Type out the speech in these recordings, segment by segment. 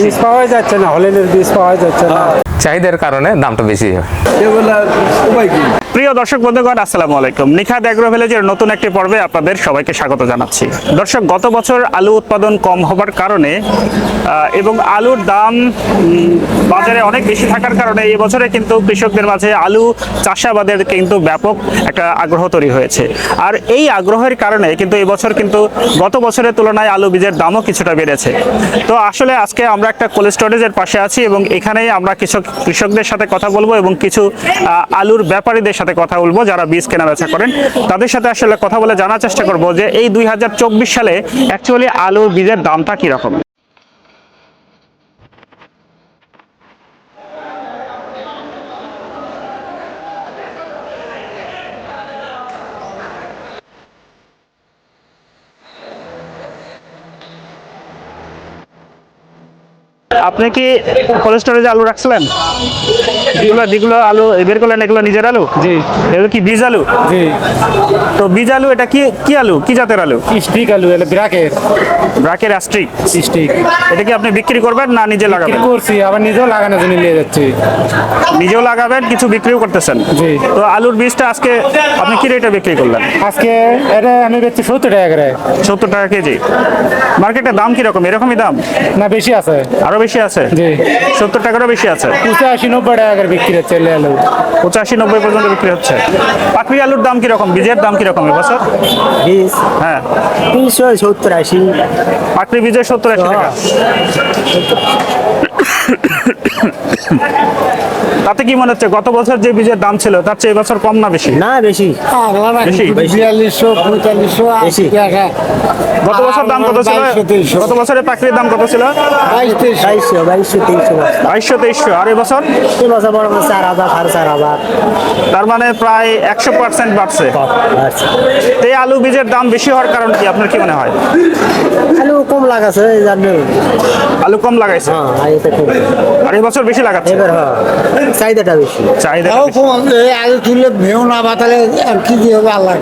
বীজ পাওয়া যাচ্ছে না হলেনের বীজ পাওয়া যাচ্ছে না। চাহিদার কারণে দামটা বেশি। হয় প্রিয় দর্শক বন্ধুগণ আসসালামু আলাইকুম। নিখাদ অ্যাগ্রো ভিলেজের নতুন একটি পর্বে আপনাদের সবাইকে স্বাগত জানাচ্ছি। দর্শক গত বছর আলু উৎপাদন কম হবার কারণে এবং আলুর দাম বাজারে অনেক বেশি থাকার কারণে এই বছরে কিন্তু কৃষকদের মাঝে আলু চাষাবাদের কিন্তু ব্যাপক একটা আগ্রহ তৈরি হয়েছে। আর এই আগ্রহের কারণে কিন্তু এবছর কিন্তু গত বছরের তুলনায় আলু বীজের দামও কিছুটা বেড়েছে। তো আসলে আজকে আমরা একটা কোল্ড স্টোরেজের পাশে আছি এবং এখানেই আমরা কৃষক কৃষকদের সাথে কথা বলব এবং কিছু আলুর ব্যাপারীদের সাথে কথা বলব যারা বীজ কেনা বেচা করেন। তাদের সাথে আসলে কথা বলে জানার চেষ্টা করব যে এই দুই হাজার চব্বিশ সালে অ্যাকচুয়ালি আলুর বীজের দামটা কীরকম? আপনি কি কোল্ড স্টোরেজে আলু রাখছিলেন? যেগুলো যেগুলো আলু বের করলেন এগুলো নিজের আলু? জি। এগুলো কি বীজ আলু? জি। তো বীজ আলু এটা কি কি আলু? কি জাতের আলু? স্টিক আলু এলে ব্রাকের ব্রাকের স্টিক? এটা কি আপনি বিক্রি করবেন না নিজে লাগাবেন? করছি আবার নিজেও লাগানোর জন্য নিয়ে যাচ্ছি। নিজেও লাগাবেন কিছু বিক্রিও করতেছেন? জি। তো আলুর বীজটা আজকে আপনি কি রেটে বিক্রি করলেন? আজকে এটা আমি বেচছি সত্তর টাকা করে। সত্তর টাকা কেজি। মার্কেটে দাম কীরকম? এরকমই দাম? না বেশি আছে। আরও বেশি আছে? জি। সত্তর টাকারও বেশি আছে? পঁচাশি নব্বই টাকা বিক্রি হচ্ছে আলু পঁচাশি নব্বই পর্যন্ত বিক্রি হচ্ছে। পাকড়ি আলুর দাম কীরকম? বীজের দাম কীরকম এবছর বীজ হ্যাঁ। তিনশো সত্তর আশি। পাকড়ি বীজের সত্তর আশি টাকা। তাতে কি মনে হচ্ছে গত বছর যে বীজের দাম ছিল তার চেয়ে এবছর কম না বেশি? না বেশি। বেশি? বিয়াল্লিশশো পঁয়তাল্লিশশো বেশি। গত বছর দাম কত ছিল? গত বছরের পাখির দাম কত ছিল? বাইশশো বাইশশো তিনশো বাইশশো তেইশশো। আর এবছর বড় চার হাজার সাড়ে চার হাজার। তার মানে প্রায় একশো পার্সেন্ট বাড়ছে। আচ্ছা তো এই আলু বীজের দাম বেশি হওয়ার কারণ কি? আপনার কি মনে হয়? আলু কম লাগাছে এই আলু কম লাগাইছে? হ্যাঁ আর এবছর বেশি লাগাচ্ছে? এবার হ্যাঁ। চাহিদাটা বেশি। চাহিদা আলু তুললে ভেউ না বাতালে আর কি দিয়ে হবে আল্লাহ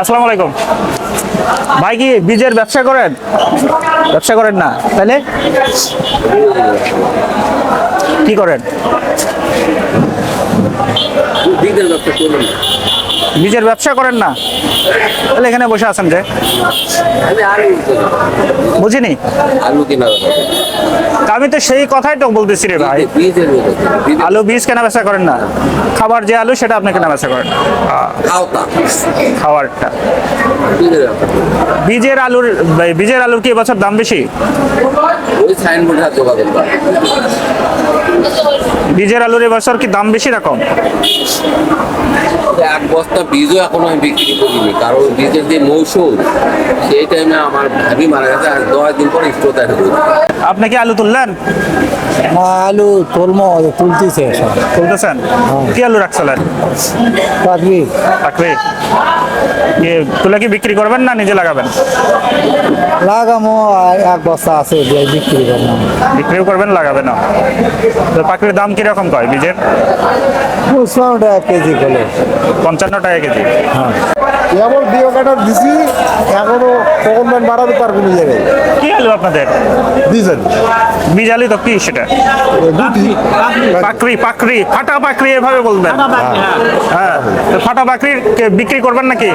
আসসালামু আলাইকুম। ভাই কি বীজের ব্যবসা করেন? ব্যবসা করেন না তাহলে? কি করেন? বীজের ব্যবসা করেন। না? তাহলে এখানে বসে আছেন যে। বুঝিনি? আমি তো সেই কথাই তো বলতেছি রে ভাই। আলু বীজ কেনা বেচা করেন না। খাবার যে আলু, সেটা আপনি কেনা বেচা করেন। খাবারটা। বীজের আলুর বীজের আলুর কি এবছর দাম বেশি? বীজের আলুর এবছর কি দাম বেশি রকম এক বস্তা বীজও এখনও আমি বিক্রি করিনি কারণ বীজের যে মৌসুম সেই টাইমে আমার ভাবি মারা গেছে আর দশ দিন পরে স্টোর দেখা আপনি কি আলু তুললেন? আলু তুলমো তুলতেছে তুলতেছেন? কি আলু রাখছিলেন? চাকরি কি তুলে কি বিক্রি করবেন না নিজে লাগাবেন? লাগামো এক বস্তা আছে বিক্রি করলাম বিক্রিও করবেন লাগাবেন না তো পাখির দাম কীরকম কয় বীজের? পঁচপান্ন টাকা কেজি করে। পঞ্চান্ন টাকা কেজি। এমন দিয়ে কাটা দিছি এখনও কখন বাড়াতে পারব না জায়গায় কি আলু আপনাদের? দিয়েছেন বীজ আলু তো কি সেটা? পাকড়ি পাকড়ি ফাটা পাকড়ি এভাবে বলবেন। হ্যাঁ। ফাটা পাকড়ি বিক্রি করবেন নাকি?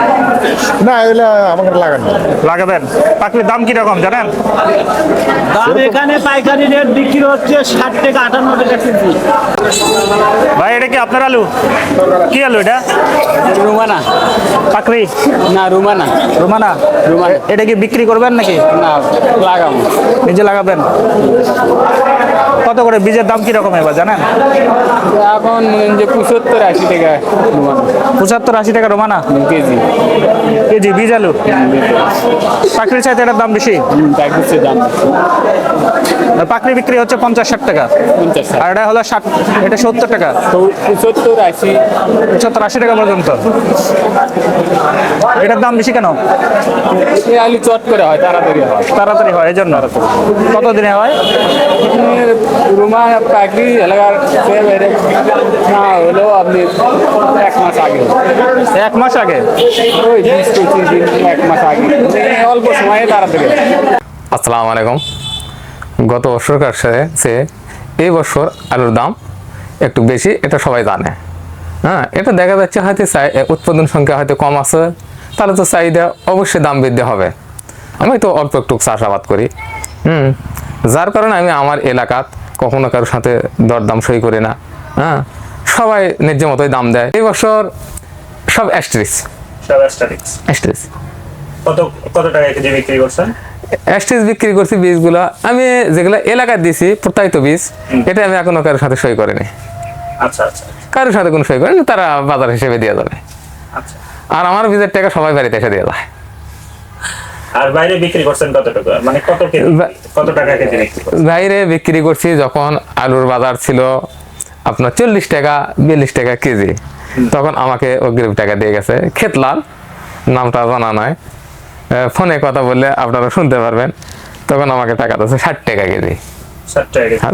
না এগুলো আমাকে লাগান লাগাবেন। পাকড়ির দাম কীরকম জানেন? দাম এখানে পাইকারি রেট বিক্রি হচ্ছে ষাট থেকে আটান্ন টাকা কেজি। ভাই এটা কি আপনার আলু? কি আলু এটা? রুমানা। পাকড়ি? না রুমানা। রোমানা? রোমানা। এটা কি বিক্রি করবেন নাকি? না লাগাবো। নিজে লাগাবেন? কত করে? বীজের দাম কীরকম এবার জানেন? এখন যে পঁচাত্তর আশি টাকা রুমানা। পঁচাত্তর আশি টাকা রোমানা? কেজি। কেজি বীজ আলু? পাকড়ির চাইতে এটার দাম বেশি? প্যাকেজের দাম পাকড়ি বিক্রি হচ্ছে পঞ্চাশ ষাট টাকা। আর এটা হলো ষাট এটা সত্তর টাকা। তো পঁচাত্তর আশি। পঁচাত্তর আশি টাকা পর্যন্ত। এটার দাম বেশি কেন? এই আলু চট করে হয় তাড়াতাড়ি হয়। তাড়াতাড়ি হয় এই জন্য। কত দিনে হয়? রুমা পাখি এলাকার না হলেও আপনি এক মাস আগে। এক মাস আগে? ওই বিশ পঁচিশ দিন এক মাস আগে। অল্প সময়ে তাড়াতাড়ি। আসসালামু আলাইকুম। গত বছর সে এই বছর আলুর দাম একটু বেশি এটা সবাই জানে। হ্যাঁ এটা দেখা যাচ্ছে হয়তো উৎপাদন সংখ্যা হয়তো কম আছে তাহলে তো চাহিদা অবশ্যই দাম বৃদ্ধি হবে। আমি তো অল্প একটু চাষাবাদ করি। হুম যার কারণে আমি আমার এলাকাত কখনো কারোর সাথে দরদাম সই করি না। হ্যাঁ সবাই ন্যায্য মতোই দাম দেয়। এই বছর সব অ্যাস্ট্রিস সব অ্যাস্টারিক্স অ্যাস্ট্রিস কত কত টাকা কেজি বিক্রি করছেন? অ্যাস্ট্রিস বিক্রি করছি বীজগুলো। আমি যেগুলো এলাকায় দিছি প্রত্যায়িত বীজ এটা আমি এখনও কারোর সাথে সই করিনি। আচ্ছা আচ্ছা। কারোর সাথে কোনো সই করিনি তারা বাজার হিসেবে দিয়ে যাবে। আচ্ছা। আর আমার বীজের টাকা সবাই বাড়িতে এসে দিয়ে যায়। আর বাইরে বিক্রি করছেন মানে কত কত টাকা কেজি বিক্রি বাইরে বিক্রি করছি যখন আলুর বাজার ছিল আপনার চল্লিশ টাকা বিয়াল্লিশ টাকা কেজি। তখন আমাকে অগ্রিম টাকা দিয়ে গেছে। খেতলাল নামটা জানা নয় ফোনে কথা বললে আপনারা শুনতে পারবেন। তখন আমাকে টাকা দিচ্ছে ষাট টাকা কেজি।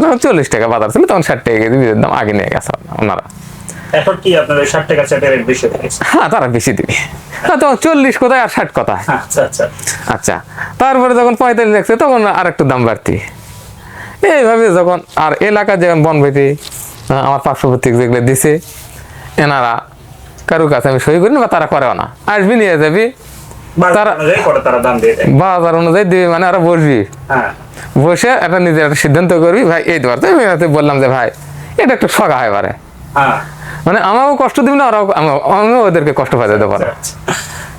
যখন চল্লিশ টাকা বাজার ছিল তখন ষাট টাকা কেজি বীজের দাম আগে নিয়ে গেছে ওনারা। এখন কি আপনার ষাট টাকা চাটের বেশি হ্যাঁ তারা বেশি দিবে। হ্যাঁ চল্লিশ কোথায় আর ষাট কোথায়? আচ্ছা আচ্ছা। আচ্ছা তারপরে যখন পঁয়তাল্লিশ লাগছে তখন আর একটু দাম বাড়তি। এইভাবে যখন আর এলাকা যেমন আমার পার্শ্ববর্তী যেগুলো দিছে এনারা কারোর কাছে আমি সই করি না বা তারা করেও না। আসবি নিয়ে যাবি। তারা- তারা দাম দিয়ে বাজার অনুযায়ী দিবি মানে আরও বসবি। হ্যাঁ। বসে একটা নিজের একটা সিদ্ধান্ত করবি ভাই এই দেওয়ার তো আমি বললাম যে ভাই এটা একটু হয় পারে। হ্যাঁ। মানে কষ্ট দিবি না ওরাও আমিও ওদেরকে কষ্ট পাই দিতে পারে আচ্ছা।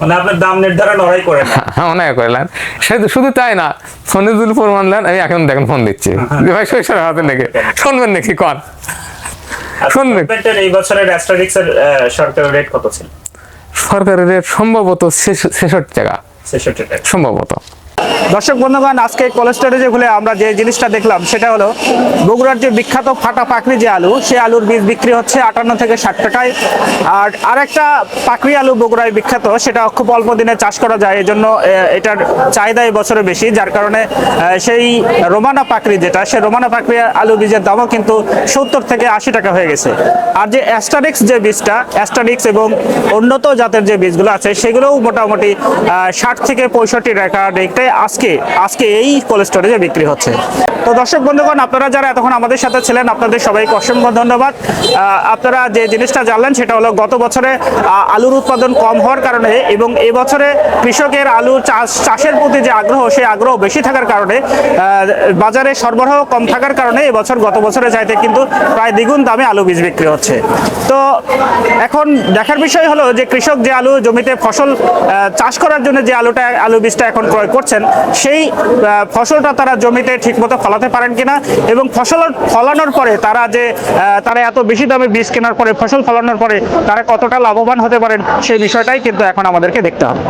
মানে আপনার দাম নির্ধারণ ওরাই করে হ্যাঁ অনেক করলেন সে শুধু তাই না ফোনে প্রমাণ নেন আমি এখন দেখেন ফোন দিচ্ছি। ভাই শৈশব হাতে নাকি শুনবেন নাকি কন? শুনবেন। এই বছরের সরকারের রেট কত ছিল? সরকারের রেট সম্ভবত ছেষট্টি টাকা সম্ভবত। দর্শক বন্ধুগণ, আজকে কোল্ড স্টোরেজে খুলে আমরা যে জিনিসটা দেখলাম, সেটা হলো বগুড়ার যে বিখ্যাত ফাটা পাকড়ি যে আলু, সে আলুর বীজ বিক্রি হচ্ছে আটান্ন থেকে ষাট টাকায়। আর আরেকটা পাকড়ি আলু বগুড়ায় বিখ্যাত, সেটা খুব অল্প দিনে চাষ করা যায় এই জন্য এটার চাহিদা এই বছরে বেশি, যার কারণে সেই রোমানা পাকড়ি যেটা সেই রোমানা পাকড়ি আলু বীজের দামও কিন্তু সত্তর থেকে আশি টাকা হয়ে গেছে। আর যে অ্যাস্টারিক্স যে বীজটা, অ্যাস্টারিক্স এবং উন্নত জাতের যে বীজগুলো আছে, সেগুলোও মোটামুটি ষাট থেকে পঁয়ষট্টি টাকা রেটে আজকে আজকে এই কোল্ড স্টোরেজে বিক্রি হচ্ছে। তো দর্শক বন্ধুগণ, আপনারা যারা এতক্ষণ আমাদের সাথে ছিলেন, আপনাদের সবাইকে অসংখ্য ধন্যবাদ। আপনারা যে জিনিসটা জানলেন, সেটা হলো গত বছরে আলুর উৎপাদন কম হওয়ার কারণে এবং এই বছরে কৃষকের আলু চাষ, চাষের প্রতি যে আগ্রহ, সেই আগ্রহ বেশি থাকার কারণে বাজারে সরবরাহ কম থাকার কারণে এবছর গত বছরে চাইতে কিন্তু প্রায় দ্বিগুণ দামে আলু বীজ বিক্রি হচ্ছে। তো এখন দেখার বিষয় হলো যে কৃষক যে আলু জমিতে ফসল চাষ করার জন্য যে আলুটা, আলু বীজটা এখন ক্রয় করছেন সেই ফসলটা তারা জমিতে ঠিকমতো ফলাতে পারেন কিনা এবং ফসল ফলানোর পরে তারা যে তারা এত বেশি দামে বীজ কেনার পরে, ফসল ফলানোর পরে তারা কতটা লাভবান হতে পারেন, সেই বিষয়টাই কিন্তু এখন আমাদেরকে দেখতে হবে।